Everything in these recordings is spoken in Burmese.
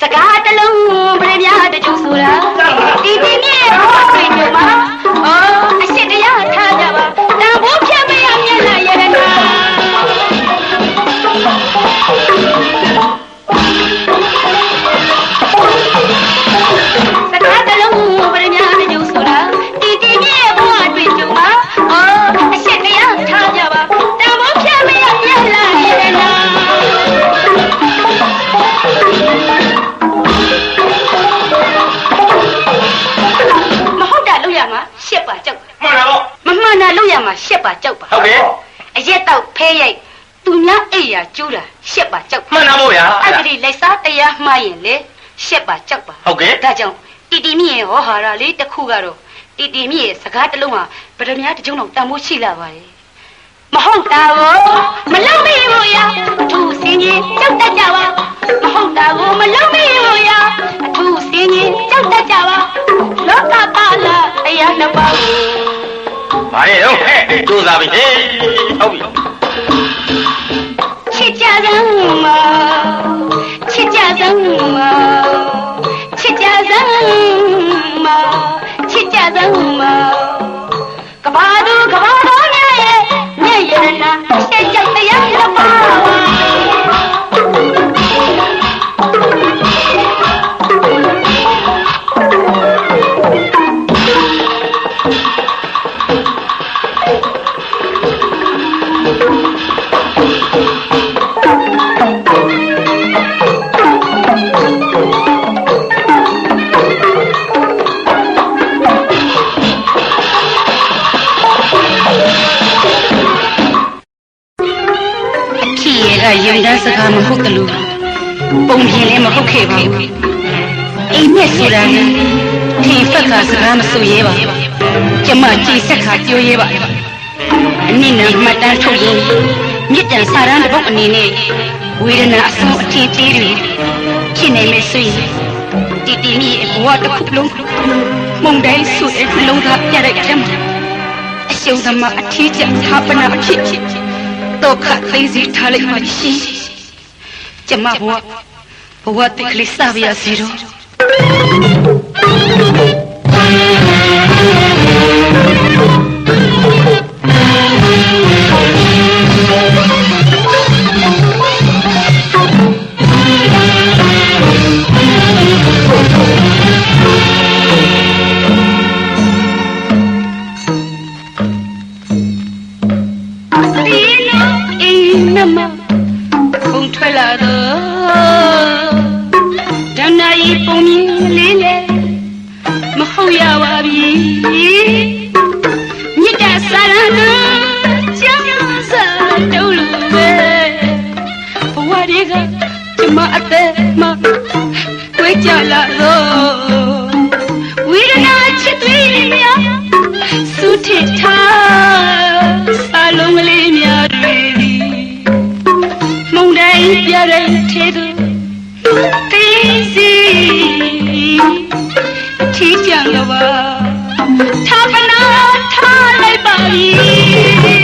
စကားတစ်လုံးပြပြတကြုံဆိုတာဒီဒီမြေဟောတွေ့ကြမှာအော်အရှိတရားထားကြပါတန်ဖိုးဖြတ်မရမျက်နှာရတနာ မှန်တာပေါ့မမှန်တာလုပ်ရမှာရှက်ပါကြောက်ပါဟုတ်ကဲ့အရက်တော့ဖဲရိုက်သူများအိယာကျိုးတာရှက်ပါကြောက်ပါမှန်တာပေါ့ဗျာအဲ့ဒီလက်စားတရားမှားရင်လေရှက်ပါကြောက်ပါဟုတ်ကဲ့ဒါကြောင့်တီတီမြင့်ရဲ့ဟောဟာရလေးတစ်ခုကတော့တီတီမြင့်ရဲ့စကားတစ်လုံးဟာဗဒမြားတစ်ကြုံတော့တန်ဖိုးရှိလာပါတယ်မဟုတ်တာကိုမလုံးမိဘူးရအထူးစင်ကြီးကြောက်တတ်ကြပါမဟုတ်တာကိုမလုံးမိဘူး မာရဲ့တော့ဟဲ့ကြိုးစားပြီဟေးဟုတ်ပြီချစ်ကြစမ်းမချစ်ကြစမ်းမချစ်ကြစမ်းမချစ်ကြစမ်းမကဘာသူကဘာတော်ရဲ့မျက်ရည်နာရှက်ကြောက်တရားနှစ်ပါး စကားမဟုတ်တလို့ပုံပြင်လည်းမဟုတ်ခဲ့ပါဘူးအိမ်မက်ဆိုတာလေထင်ဖက်ကစကားမဆိုရဲပါကျမကြည်ဆက်ခါပြောရဲပါအနည်းနဲ့မှတ်တမ်းထုတ်ရင်မြစ်တန်စာရန်တစ်ပုတ်အနေနဲ့ဝေဒနာအဆုံးအထင်သေးတွေဖြစ်နေမယ်ဆိုရင်တီတီမီရဲ့ဘဝတစ်ခုလုံးမုန်တိုင်းဆူတဲ့လုံးသားပြတဲ့ကြမ်းအရှုံးသမားအထီးကျသာပနာအဖြစ်ဖြစ်ဒုက္ခသိစီထားလိုက်မှရှင် ကျမဘဝဘဝတိတ်ကလေးစပါရစီတော့ ရပါပြီမြစ်တာစာရဏကျမ်းစာတုံးလို့ပဲဘဝတွေကကျမအသက်မှာဝေးကြလာတော့ဝိရဏချစ်သွေးများသုထိထားစာလုံးကလေးများတွေသည်မုန်တိုင်းပြတဲ့ထဲသို့သိစီ ထီးကြံကပါထာပနာထားလိုက်ပါပြီ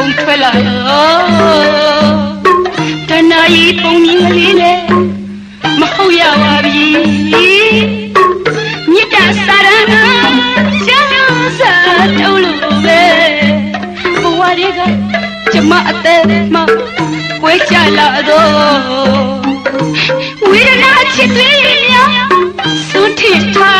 ခုံထွက်လာတော့တဏှာကြီးပုံမြင်ကလေးနဲ့မဟုတ်ရပါပြီမြစ်တာစာရဏကျမ်းစာတုံးလို့ပဲဘဝတွေကကျမအသက်မှာကွဲကြလာတော့ဝိရဏချစ်သွေးများသုထိထား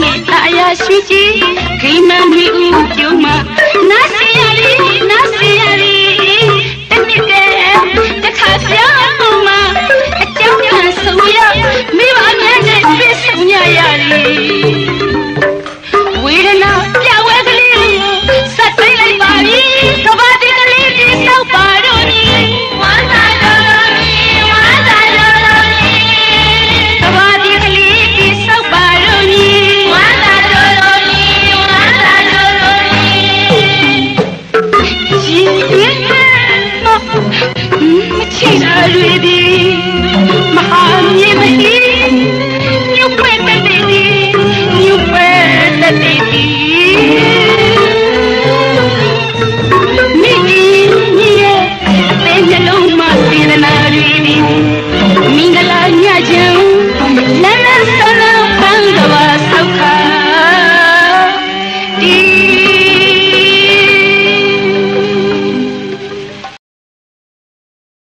မေတ္တာရရှိကြည်ဂိမံမီဦးပြုံးမနတ်စီရလေးနတ်စီရလေး